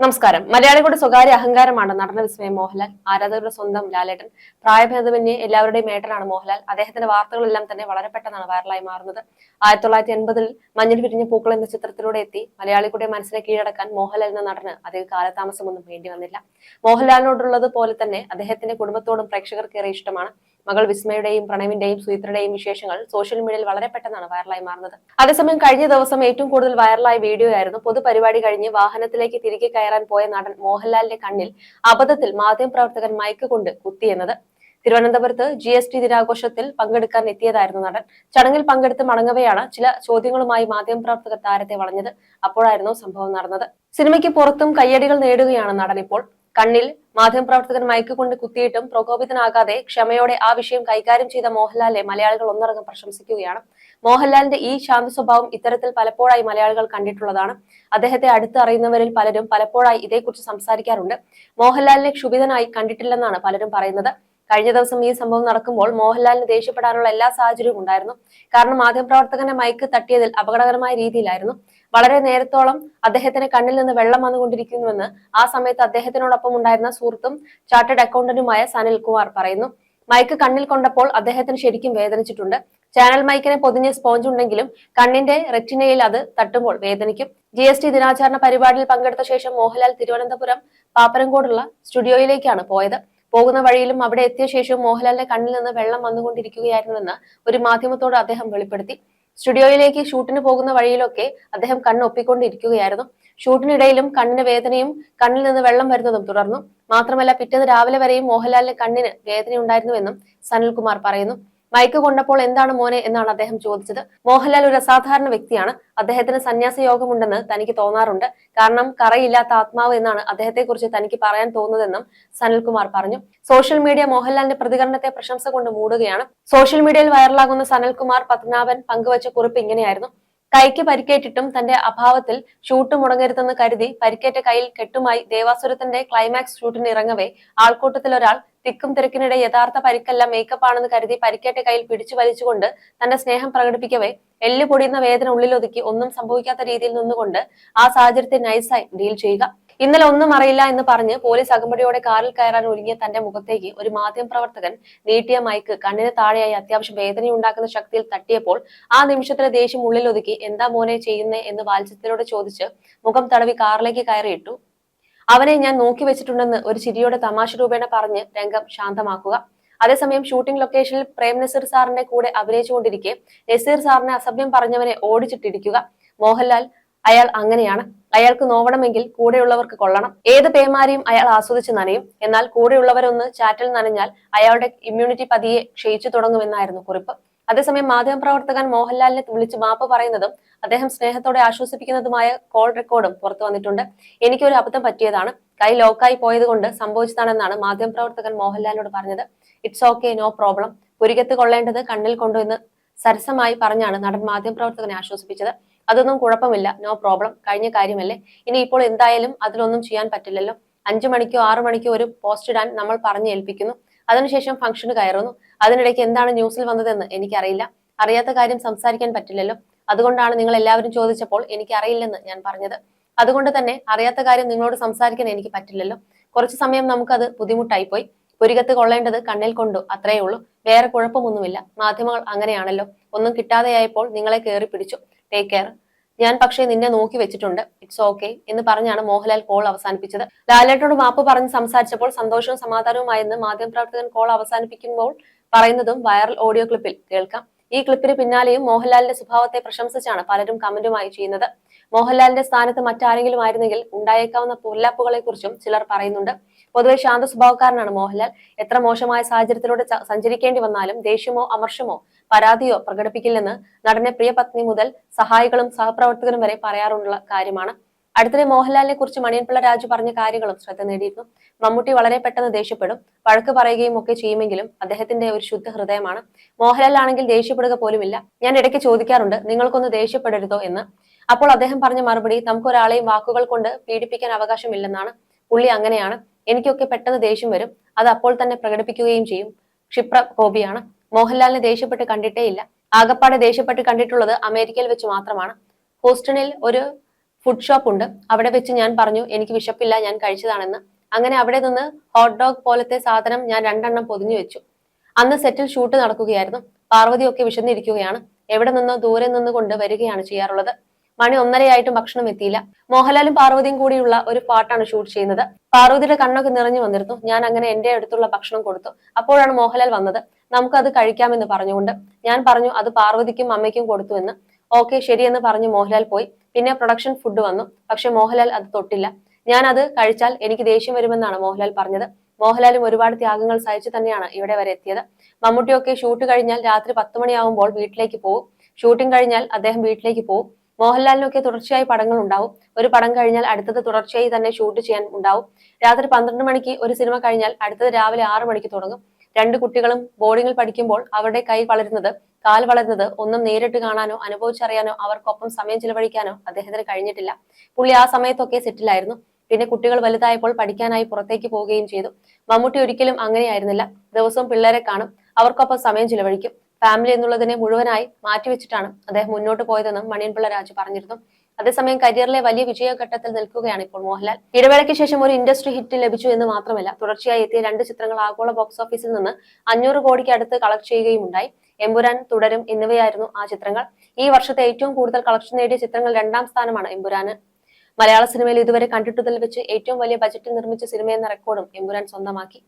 നമസ്കാരം. മലയാളികളുടെ സ്വകാര്യ അഹങ്കാരമാണ് നടന വിസ്മയം മോഹൻലാൽ. ആരാധകരുടെ സ്വന്തം ലാലേട്ടൻ. പ്രായഭേദമന്യേ എല്ലാവരുടെയും ഏട്ടനാണ് മോഹൻലാൽ. അദ്ദേഹത്തിന്റെ വാർത്തകളെല്ലാം തന്നെ വളരെ പെട്ടെന്നാണ് വൈറലായി മാറുന്നത്. ആയിരത്തി തൊള്ളായിരത്തി എൺപതിൽ മഞ്ഞിൽ പിരിഞ്ഞ പൂക്കൾ എന്ന ചിത്രത്തിലൂടെ എത്തി മലയാളികളുടെ മനസ്സിനെ കീഴടക്കാൻ മോഹൻലാൽ എന്ന നടന് അധിക കാലതാമസമൊന്നും വേണ്ടി വന്നില്ല. മോഹൻലാലിനോടുള്ളത് പോലെ തന്നെ അദ്ദേഹത്തിന്റെ കുടുംബത്തോടും പ്രേക്ഷകർക്കേറെ ഇഷ്ടമാണ്. മകൾ വിസ്മയുടെയും പ്രണവിന്റെയും സുചിത്രയുടെയും വിശേഷങ്ങൾ സോഷ്യൽ മീഡിയയിൽ വളരെ പെട്ടെന്നാണ് വൈറലായി മാറുന്നത്. അതേസമയം കഴിഞ്ഞ ദിവസം ഏറ്റവും കൂടുതൽ വൈറലായ വീഡിയോ ആയിരുന്നു പൊതുപരിപാടി കഴിഞ്ഞ് വാഹനത്തിലേക്ക് തിരികെ കയറാൻ പോയ നടൻ മോഹൻലാലിന്റെ കണ്ണിൽ അബദ്ധത്തിൽ മാധ്യമപ്രവർത്തകൻ മയക്ക് കൊണ്ട് കുത്തിയെന്നത് തിരുവനന്തപുരത്ത് ജി എസ് ടി ദിനാഘോഷത്തിൽ പങ്കെടുക്കാൻ എത്തിയതായിരുന്നു നടൻ. ചടങ്ങിൽ പങ്കെടുത്ത് മടങ്ങവെയാണ് ചില ചോദ്യങ്ങളുമായി മാധ്യമപ്രവർത്തകർ താരത്തെ വളഞ്ഞത്. അപ്പോഴായിരുന്നു സംഭവം നടന്നത്. സിനിമയ്ക്ക് പുറത്തും കയ്യടികൾ നേടുകയാണ് നടൻ ഇപ്പോൾ. കണ്ണിൽ മാധ്യമപ്രവർത്തകൻ മയക്ക് കൊണ്ട് കുത്തിയിട്ടും പ്രകോപിതനാകാതെ ക്ഷമയോടെ ആ വിഷയം കൈകാര്യം ചെയ്ത മോഹൻലാലിനെ മലയാളികൾ ഒന്നടങ്കം പ്രശംസിക്കുകയാണ്. മോഹൻലാലിന്റെ ഈ ശാന്ത സ്വഭാവം ഇത്തരത്തിൽ പലപ്പോഴായി മലയാളികൾ കണ്ടിട്ടുള്ളതാണ്. അദ്ദേഹത്തെ അടുത്ത് അറിയുന്നവരിൽ പലരും പലപ്പോഴായി ഇതേക്കുറിച്ച് സംസാരിക്കാറുണ്ട്. മോഹൻലാലിനെ ക്ഷുഭിതനായി കണ്ടിട്ടില്ലെന്നാണ് പലരും പറയുന്നത്. കഴിഞ്ഞ ദിവസം ഈ സംഭവം നടക്കുമ്പോൾ മോഹൻലാലിന് ദേഷ്യപ്പെടാനുള്ള എല്ലാ സാഹചര്യവും ഉണ്ടായിരുന്നു. കാരണം മാധ്യമപ്രവർത്തകന്റെ മൈക്ക് തട്ടിയതിൽ അപകടകരമായ രീതിയിലായിരുന്നു. വളരെ നേരത്തോളം അദ്ദേഹത്തിന് കണ്ണിൽ നിന്ന് വെള്ളം വന്നുകൊണ്ടിരിക്കുന്നുവെന്ന് ആ സമയത്ത് അദ്ദേഹത്തിനോടൊപ്പം ഉണ്ടായിരുന്ന സുഹൃത്തും ചാർട്ടേഡ് അക്കൗണ്ടന്റുമായ സനിൽ കുമാർ പറയുന്നു. മൈക്ക് കണ്ണിൽ കൊണ്ടപ്പോൾ അദ്ദേഹത്തിന് ശരിക്കും വേദനിച്ചിട്ടുണ്ട്. ചാനൽ മൈക്കിനെ പൊതിഞ്ഞ സ്പോഞ്ച് ഉണ്ടെങ്കിലും കണ്ണിന്റെ റെറ്റിനയിൽ അത് തട്ടുമ്പോൾ വേദനിക്കും. ജി എസ് ടി ദിനാചരണ പരിപാടിയിൽ പങ്കെടുത്ത ശേഷം മോഹൻലാൽ തിരുവനന്തപുരം പാപ്പരങ്കോടുള്ള സ്റ്റുഡിയോയിലേക്കാണ് പോയത്. പോകുന്ന വഴിയിലും അവിടെ എത്തിയ ശേഷവും മോഹൻലാലിന്റെ കണ്ണിൽ നിന്ന് വെള്ളം വന്നുകൊണ്ടിരിക്കുകയായിരുന്നുവെന്ന് ഒരു മാധ്യമത്തോട് അദ്ദേഹം വെളിപ്പെടുത്തി. സ്റ്റുഡിയോയിലേക്ക് ഷൂട്ടിന് പോകുന്ന വഴിയിലൊക്കെ അദ്ദേഹം കണ്ണ് ഒപ്പിക്കൊണ്ടിരിക്കുകയായിരുന്നു. ഷൂട്ടിനിടയിലും കണ്ണിന് വേദനയും കണ്ണിൽ നിന്ന് വെള്ളം വരുന്നതും തുടർന്നു. മാത്രമല്ല പിറ്റേന്ന് രാവിലെ വരെയും മോഹൻലാലിന്റെ കണ്ണിന് വേദനയുണ്ടായിരുന്നുവെന്നും സനിൽകുമാർ പറയുന്നു. മയക്ക് കൊണ്ടപ്പോൾ എന്താണ് മോനെ എന്നാണ് അദ്ദേഹം ചോദിച്ചത്. മോഹൻലാൽ ഒരു അസാധാരണ വ്യക്തിയാണ്. അദ്ദേഹത്തിന് സന്യാസ യോഗമുണ്ടെന്ന് തനിക്ക് തോന്നാറുണ്ട്. കാരണം കറയില്ലാത്ത ആത്മാവ് എന്നാണ് അദ്ദേഹത്തെക്കുറിച്ച് തനിക്ക് പറയാൻ തോന്നുന്നതെന്നും സനൽകുമാർ പറഞ്ഞു. സോഷ്യൽ മീഡിയ മോഹൻലാലിന്റെ പ്രതികരണത്തെ പ്രശംസ കൊണ്ട് മൂടുകയാണ്. സോഷ്യൽ മീഡിയയിൽ വൈറലാകുന്ന സനൽകുമാർ പത്മനാഭൻ പങ്കുവച്ച കുറിപ്പ് ഇങ്ങനെയായിരുന്നു. കൈക്ക് പരിക്കേറ്റിട്ടും തന്റെ അഭാവത്തിൽ ഷൂട്ട് മുടങ്ങരുതെന്ന് കരുതി പരിക്കേറ്റ കയ്യിൽ കെട്ടുമായി ദേവാസുരത്തിന്റെ ക്ലൈമാക്സ് ഷൂട്ടിന് ഇറങ്ങവേ. ആൾക്കൂട്ടത്തിൽ ഒരാൾ തിക്കും തിരക്കിനിടെ യഥാർത്ഥ പരിക്കല്ല മേക്കപ്പ് ആണെന്ന് കരുതി പരിക്കേറ്റ കയ്യിൽ പിടിച്ചു വലിച്ചുകൊണ്ട് തന്റെ സ്നേഹം പ്രകടിപ്പിക്കവേ. എല്ല് പൊടിയുന്ന വേദന ഉള്ളിലൊതുക്കി ഒന്നും സംഭവിക്കാത്ത രീതിയിൽ നിന്നുകൊണ്ട് ആ സാഹചര്യത്തെ നൈസായി ഡീൽ ചെയ്യുക. ഇന്നലെ ഒന്നും അറിയില്ല എന്ന് പറഞ്ഞ് പോലീസ് അകമ്പടിയോടെ കാറിൽ കയറാൻ ഒരുങ്ങിയ തന്റെ മുഖത്തേക്ക് ഒരു മാധ്യമപ്രവർത്തകൻ നീട്ടിയ മൈക്ക് കണ്ണിന് താഴെയായി അത്യാവശ്യം വേദനയുണ്ടാക്കുന്ന ശക്തിയിൽ തട്ടിയപ്പോൾ ആ നിമിഷത്തിലെ ദേഷ്യം ഉള്ളിലൊതുക്കി എന്താ മോനെ ചെയ്യുന്നേ? എന്ന് വാത്സ്യത്തിലൂടെ ചോദിച്ച് മുഖം തടവി കാറിലേക്ക് കയറിയിട്ടു. അവനെ ഞാൻ നോക്കി വെച്ചിട്ടുണ്ടെന്ന് ഒരു ചിരിയോടെ തമാശ രൂപേണ പറഞ്ഞ് രംഗം ശാന്തമാക്കുക. അതേസമയം ഷൂട്ടിംഗ് ലൊക്കേഷനിൽ പ്രേം നസീർ സാറിന്റെ കൂടെ അഭിനയിച്ചുകൊണ്ടിരിക്കെ നസീർ സാറിനെ അസഭ്യം പറഞ്ഞവനെ ഓടിച്ചിട്ടിരിക്കുക. മോഹൻലാൽ അയാൾ അങ്ങനെയാണ്. അയാൾക്ക് നോവണമെങ്കിൽ കൂടെയുള്ളവർക്ക് കൊള്ളണം. ഏത് പേമാരിയും അയാൾ ആസ്വദിച്ച് നനയും. എന്നാൽ കൂടെയുള്ളവരൊന്ന് ചാറ്റിൽ നനഞ്ഞാൽ അയാളുടെ ഇമ്മ്യൂണിറ്റി പതിയെ ക്ഷയിച്ചു തുടങ്ങുമെന്നായിരുന്നു കുറിപ്പ്. അതേസമയം മാധ്യമപ്രവർത്തകൻ മോഹൻലാലിനെ വിളിച്ച് മാപ്പ് പറയുന്നതും അദ്ദേഹം സ്നേഹത്തോടെ ആശ്വസിപ്പിക്കുന്നതുമായ കോൾ റെക്കോർഡും പുറത്തു വന്നിട്ടുണ്ട്. എനിക്കൊരു അബദ്ധം പറ്റിയതാണ്. കൈ ലോക്കായി പോയതുകൊണ്ട് സംഭവിച്ചതാണെന്നാണ് മാധ്യമപ്രവർത്തകൻ മോഹൻലാലിനോട് പറഞ്ഞത്. ഇറ്റ്സ് ഓക്കെ നോ പ്രോബ്ലം പുരികത്ത് കൊള്ളേണ്ടത് കണ്ണിൽ കൊണ്ടു എന്ന് സരസമായി പറഞ്ഞാണ് നടൻ മാധ്യമപ്രവർത്തകനെ ആശ്വസിപ്പിച്ചത്. അതൊന്നും കുഴപ്പമില്ല. നോ പ്രോബ്ലം കഴിഞ്ഞ കാര്യമല്ലേ? ഇനി ഇപ്പോൾ എന്തായാലും അതിലൊന്നും ചെയ്യാൻ പറ്റില്ലല്ലോ. അഞ്ചു മണിക്കോ ആറു മണിക്കോ ഒരു പോസ്റ്റ് ഇടാൻ നമ്മൾ പറഞ്ഞു ഏൽപ്പിക്കുന്നു. അതിനുശേഷം ഫംഗ്ഷന് കയറുന്നു. അതിനിടയ്ക്ക് എന്താണ് ന്യൂസിൽ വന്നതെന്ന് എനിക്കറിയില്ല. അറിയാത്ത കാര്യം സംസാരിക്കാൻ പറ്റില്ലല്ലോ. അതുകൊണ്ടാണ് നിങ്ങൾ എല്ലാവരും ചോദിച്ചപ്പോൾ എനിക്ക് അറിയില്ലെന്ന് ഞാൻ പറഞ്ഞത്. അതുകൊണ്ട് തന്നെ അറിയാത്ത കാര്യം നിങ്ങളോട് സംസാരിക്കാൻ എനിക്ക് പറ്റില്ലല്ലോ. കുറച്ച് സമയം നമുക്കത് ബുദ്ധിമുട്ടായിപ്പോയി. പുരികത്ത് കൊള്ളേണ്ടത് കണ്ണിൽ കൊണ്ടു? അത്രയേ ഉള്ളൂ. വേറെ കുഴപ്പമൊന്നുമില്ല. മാധ്യമങ്ങൾ അങ്ങനെയാണല്ലോ. ഒന്നും കിട്ടാതെയായപ്പോൾ നിങ്ങളെ കയറി പിടിച്ചു. ടേക്ക് കെയർ ഞാൻ പക്ഷേ നിന്നെ നോക്കി വെച്ചിട്ടുണ്ട്. ഇറ്റ്സ് ഓക്കെ എന്ന് പറഞ്ഞാണ് മോഹൻലാൽ കോൾ അവസാനിപ്പിച്ചത്. ലാലേട്ടോട് മാപ്പ് പറഞ്ഞ് സംസാരിച്ചപ്പോൾ സന്തോഷവും സമാധാനവുമായെന്ന് മാധ്യമപ്രവർത്തകൻ കോൾ അവസാനിപ്പിക്കുമ്പോൾ പറയുന്നതും വൈറൽ ഓഡിയോ ക്ലിപ്പിൽ കേൾക്കാം. ഈ ക്ലിപ്പിന് പിന്നാലെയും മോഹൻലാലിന്റെ സ്വഭാവത്തെ പ്രശംസിച്ചാണ് പലരും കമന്റുമായി ചെയ്യുന്നത്. മോഹൻലാലിന്റെ സ്ഥാനത്ത് മറ്റാരെങ്കിലും ആയിരുന്നെങ്കിൽ ഉണ്ടായേക്കാവുന്ന പൊല്ലാപ്പുകളെ കുറിച്ചും ചിലർ പറയുന്നുണ്ട്. പൊതുവെ ശാന്ത സ്വഭാവക്കാരനാണ് മോഹൻലാൽ. എത്ര മോശമായ സാഹചര്യത്തിലൂടെ സഞ്ചരിക്കേണ്ടി വന്നാലും ദേഷ്യമോ അമർഷമോ പരാതിയോ പ്രകടിപ്പിക്കില്ലെന്ന് നടനെ പ്രിയപത്നി മുതൽ സഹായികളും സഹപ്രവർത്തകരും വരെ പറയാറുള്ള കാര്യമാണ്. അടുത്തിടെ മോഹൻലാലിനെ കുറിച്ച് മണിയൻപിള്ള രാജു പറഞ്ഞ കാര്യങ്ങളും ശ്രദ്ധ നേടിയിരുന്നു. മമ്മൂട്ടി വളരെ പെട്ടെന്ന് ദേഷ്യപ്പെടും. വഴക്ക് പറയുകയും ഒക്കെ ചെയ്യുമെങ്കിലും അദ്ദേഹത്തിന്റെ ഒരു ശുദ്ധ ഹൃദയമാണ്. മോഹൻലാൽ ആണെങ്കിൽ ദേഷ്യപ്പെടുക പോലുമില്ല. ഞാൻ ഇടയ്ക്ക് ചോദിക്കാറുണ്ട് നിങ്ങൾക്കൊന്ന് ദേഷ്യപ്പെടരുതോ? എന്ന്. അപ്പോൾ അദ്ദേഹം പറഞ്ഞ മറുപടി നമുക്ക് ഒരാളെയും വാക്കുകൾ കൊണ്ട് പീഡിപ്പിക്കാൻ അവകാശമില്ലെന്നാണ്. പുള്ളി അങ്ങനെയാണ്. എനിക്കൊക്കെ പെട്ടെന്ന് ദേഷ്യം വരും. അത് അപ്പോൾ തന്നെ പ്രകടിപ്പിക്കുകയും ചെയ്യും. ക്ഷിപ്ര കോപിയാണ് മോഹൻലാലിനെ ദേഷ്യപ്പെട്ട് കണ്ടിട്ടേ ഇല്ല ആകപ്പാടെ ദേഷ്യപ്പെട്ട് കണ്ടിട്ടുള്ളത് അമേരിക്കയിൽ വെച്ച് മാത്രമാണ്. ഹൂസ്റ്റണിൽ ഒരു ഫുഡ് ഷോപ്പ് ഉണ്ട്. അവിടെ വെച്ച് ഞാൻ പറഞ്ഞു എനിക്ക് വിശപ്പില്ല ഞാൻ കഴിച്ചതാണെന്ന്. അങ്ങനെ അവിടെ നിന്ന് ഹോട്ട് ഡോഗ് പോലത്തെ സാധനം ഞാൻ രണ്ടെണ്ണം പൊതിഞ്ഞു വെച്ചു. അന്ന് സെറ്റിൽ ഷൂട്ട് നടക്കുകയായിരുന്നു. പാർവതിയൊക്കെ വിശന്നിരിക്കുകയാണ്. എവിടെ നിന്നോ ദൂരെ നിന്ന് കൊണ്ട് വരികയാണ് ചെയ്യാറുള്ളത്. മണി ഒന്നരയായിട്ടും ഭക്ഷണം എത്തിയില്ല. മോഹൻലാലും പാർവതിയും കൂടിയുള്ള ഒരു പാട്ടാണ് ഷൂട്ട് ചെയ്യുന്നത്. പാർവതിയുടെ കണ്ണൊക്കെ നിറഞ്ഞു വന്നിരുന്നു. ഞാൻ അങ്ങനെ എന്റെ അടുത്തുള്ള ഭക്ഷണം കൊടുത്തു. അപ്പോഴാണ് മോഹൻലാൽ വന്നത്. നമുക്കത് കഴിക്കാമെന്ന് പറഞ്ഞുകൊണ്ട്. ഞാൻ പറഞ്ഞു അത് പാർവതിക്കും അമ്മയ്ക്കും കൊടുത്തു എന്ന്. ഓക്കെ ശരിയെന്ന് പറഞ്ഞ് മോഹൻലാൽ പോയി. പിന്നെ പ്രൊഡക്ഷൻ ഫുഡ് വന്നു. പക്ഷെ മോഹൻലാൽ അത് തൊട്ടില്ല. ഞാൻ അത് കഴിച്ചാൽ എനിക്ക് ദേഷ്യം വരുമെന്നാണ് മോഹൻലാൽ പറഞ്ഞത്. മോഹൻലാലും ഒരുപാട് ത്യാഗങ്ങൾ സഹിച്ചു തന്നെയാണ് ഇവിടെ വരെ എത്തിയത്. മമ്മൂട്ടിയൊക്കെ ഷൂട്ട് കഴിഞ്ഞാൽ രാത്രി പത്ത് മണിയാവുമ്പോൾ വീട്ടിലേക്ക് പോകും. ഷൂട്ടിംഗ് കഴിഞ്ഞാൽ അദ്ദേഹം വീട്ടിലേക്ക് പോകും. മോഹൻലാലിനൊക്കെ തുടർച്ചയായി പടങ്ങൾ ഉണ്ടാവും. ഒരു പടം കഴിഞ്ഞാൽ അടുത്തത് തുടർച്ചയായി തന്നെ ഷൂട്ട് ചെയ്യാൻ ഉണ്ടാവും. രാത്രി പന്ത്രണ്ട് മണിക്ക് ഒരു സിനിമ കഴിഞ്ഞാൽ അടുത്തത് രാവിലെ ആറ് മണിക്ക് തുടങ്ങും. രണ്ട് കുട്ടികളും ബോർഡിങ്ങിൽ പഠിക്കുമ്പോൾ അവരുടെ കൈ വളരുന്നത് കാൽ വളരുന്നത് ഒന്നും നേരിട്ട് കാണാനോ അനുഭവിച്ചറിയാനോ അവർക്കൊപ്പം സമയം ചിലവഴിക്കാനോ അദ്ദേഹത്തിന് കഴിഞ്ഞിട്ടില്ല. പുള്ളി ആ സമയത്തൊക്കെ സെറ്റിലായിരുന്നു പിന്നെ കുട്ടികൾ വലുതായപ്പോൾ പഠിക്കാനായി പുറത്തേക്ക് പോവുകയും ചെയ്തു. മമ്മൂട്ടി ഒരിക്കലും അങ്ങനെയായിരുന്നില്ല. ദിവസവും പിള്ളേരെ കാണും. അവർക്കൊപ്പം സമയം ചിലവഴിക്കും. ഫാമിലി എന്നുള്ളതിനെ മുഴുവനായി മാറ്റിവെച്ചിട്ടാണ് അദ്ദേഹം മുന്നോട്ട് പോയതെന്നും മണിയൻപിള്ള രാജു പറഞ്ഞിരുന്നു. അതേസമയം കരിയറിലെ വലിയ വിജയഘട്ടത്തിൽ നിൽക്കുകയാണ് ഇപ്പോൾ മോഹൻലാൽ. ഇടവേളയ്ക്ക് ശേഷം ഒരു ഇൻഡസ്ട്രി ഹിറ്റ് ലഭിച്ചു എന്ന് മാത്രമല്ല തുടർച്ചയായി എത്തിയ രണ്ട് ചിത്രങ്ങൾ ആഗോള ബോക്സ് ഓഫീസിൽ നിന്ന് അഞ്ഞൂറ് കോടിക്ക് അടുത്ത് കളക്ട് ചെയ്യുകയും ഉണ്ടായി എമ്പുരാൻ തുടരും എന്നിവയായിരുന്നു ആ ചിത്രങ്ങൾ. ഈ വർഷത്തെ ഏറ്റവും കൂടുതൽ കളക്ഷൻ നേടിയ ചിത്രങ്ങൾ രണ്ടാം സ്ഥാനമാണ് എമ്പുരാന്. മലയാള സിനിമയിൽ ഇതുവരെ കണ്ടിട്ടുതൽ വെച്ച് ഏറ്റവും വലിയ ബജറ്റിൽ നിർമ്മിച്ച സിനിമയെന്ന റെക്കോർഡും എമ്പുരാൻ സ്വന്തമാക്കി.